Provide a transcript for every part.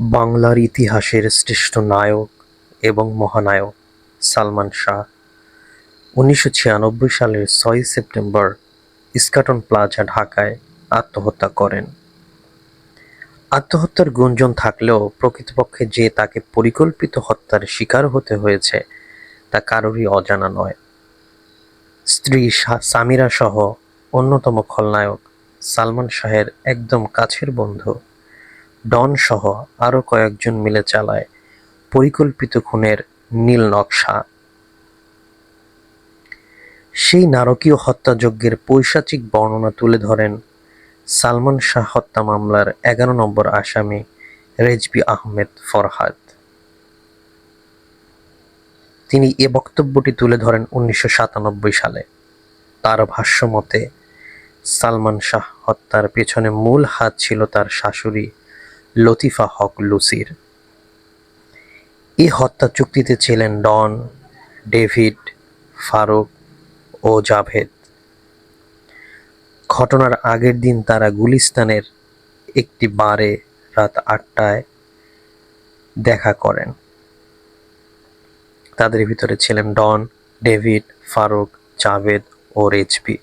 বাংলার ইতিহাসের শ্রেষ্ঠ নায়ক এবং মহানায়ক সালমান শাহ। উনিশশো ছিয়ানব্বই সালের ছয়ই সেপ্টেম্বর ইস্কাটন প্লাজা, ঢাকায় আত্মহত্যা করেন। আত্মহত্যার গুঞ্জন থাকলেও প্রকৃতপক্ষে যে তাকে পরিকল্পিত হত্যার শিকার হতে হয়েছে তা কারোরই অজানা নয়। স্ত্রী সামিরা সহ অন্যতম খলনায়ক সালমান শাহের একদম কাছের বন্ধু ডন সহ আরও কয়েকজন মিলে চালায় পরিকল্পিত খুনের নীল নকশা। সেই নারকীয় হত্যাযজ্ঞের পৈশাচিক বর্ণনা তুলে ধরেন সালমান শাহ হত্যা মামলার এগারো নম্বর আসামি রেজবি আহমেদ ফরহাদ। তিনি এ বক্তব্যটি তুলে ধরেন উনিশশো সাতানব্বই সালে। তার ভাষ্য মতে সালমান শাহ হত্যার পেছনে মূল হাত ছিল তার শাশুড়ি লতিফা হক লুসির। এই হত্যা চুক্তিতে ছিলেন ডন, ডেভিড, ফারুক ও জাভেদ। ঘটনার আগের দিন তারা গুলিস্তানের একটি বারে রাত আটটায় দেখা করেন। তাদের ভিতরে ছিলেন ডন, ডেভিড, ফারুক, জাভেদ ও রেজবি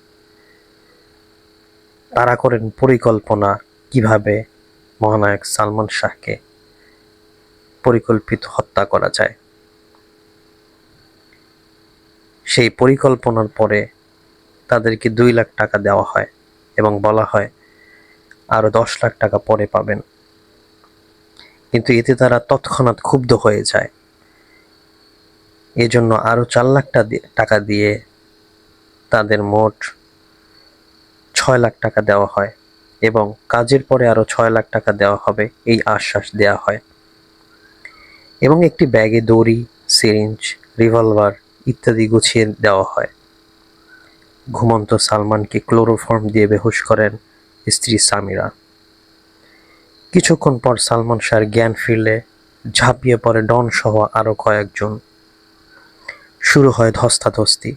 তারা করেন পরিকল্পনা কীভাবে মহানায়ক সালমান শাহকে পরিকল্পিত হত্যা করা যায়। সেই পরিকল্পনার পরে তাদেরকে দুই লাখ টাকা দেওয়া হয় এবং বলা হয়, আরও দশ লাখ টাকা পরে পাবেন। কিন্তু এতে তারা তৎক্ষণাৎ ক্ষুব্ধ হয়ে যায়। এজন্য আরও চার লাখ টাকা দিয়ে তাদের মোট ছয় লাখ টাকা দেওয়া হয়। এবং কাজের পরে আরও ছয় লাখ টাকা দেওয়া হবে, এই আশ্বাস দেওয়া হয়। এবং একটি ব্যাগে দড়ি, সিরিঞ্জ, রিভলভার ইত্যাদি গুছিয়ে দেওয়া হয়। ঘুমন্ত সালমানকে ক্লোরোফর্ম দিয়ে বেহুশ করেন স্ত্রী সামিরা। কিছুক্ষণ পর সালমান শাহর জ্ঞান ফিরলে, ঝাঁপিয়ে পড়ে ডন সহ আরও কয়েকজন। শুরু হয় ধস্তাধস্তি।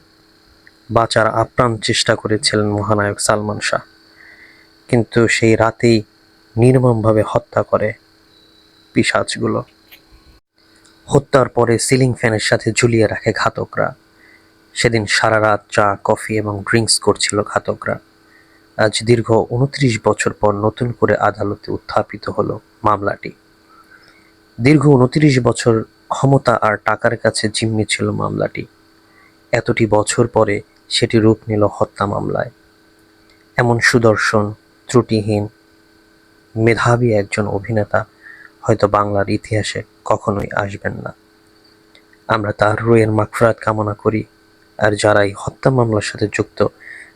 বাঁচার আপ্রাণ চেষ্টা করেছিলেন মহানায়ক সালমান শাহ। কিন্তু সেই রাতেই নির্মমভাবে হত্যা করে পিশাচগুলো। হত্যার পরে সিলিং ফ্যানের সাথে ঝুলিয়ে রাখে ঘাতকরা। সেদিন সারা রাত চা, কফি এবং ড্রিঙ্কস করছিল ঘাতকরা। আজ দীর্ঘ উনত্রিশ বছর পর নতুন করে আদালতে উত্থাপিত হলো মামলাটি। দীর্ঘ উনত্রিশ বছর ক্ষমতা আর টাকার কাছে জিম্মি ছিল মামলাটি। এতটি বছর পরে সেটি রূপ নিল হত্যা মামলায়। এমন সুদর্শন ত্রুটিহীন, মেধাবী একজন অভিনেতা হয়তো বাংলার ইতিহাসে কখনোই আসবেন না। আমরা তার রুয়ের মাগফিরাত কামনা করি, আর যারা এই হত্যা মামলার সাথে যুক্ত,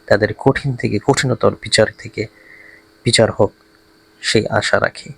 তাদের কঠিন থেকে, কঠিনতর বিচার থেকে বিচার হোক, সেই আশা রাখি।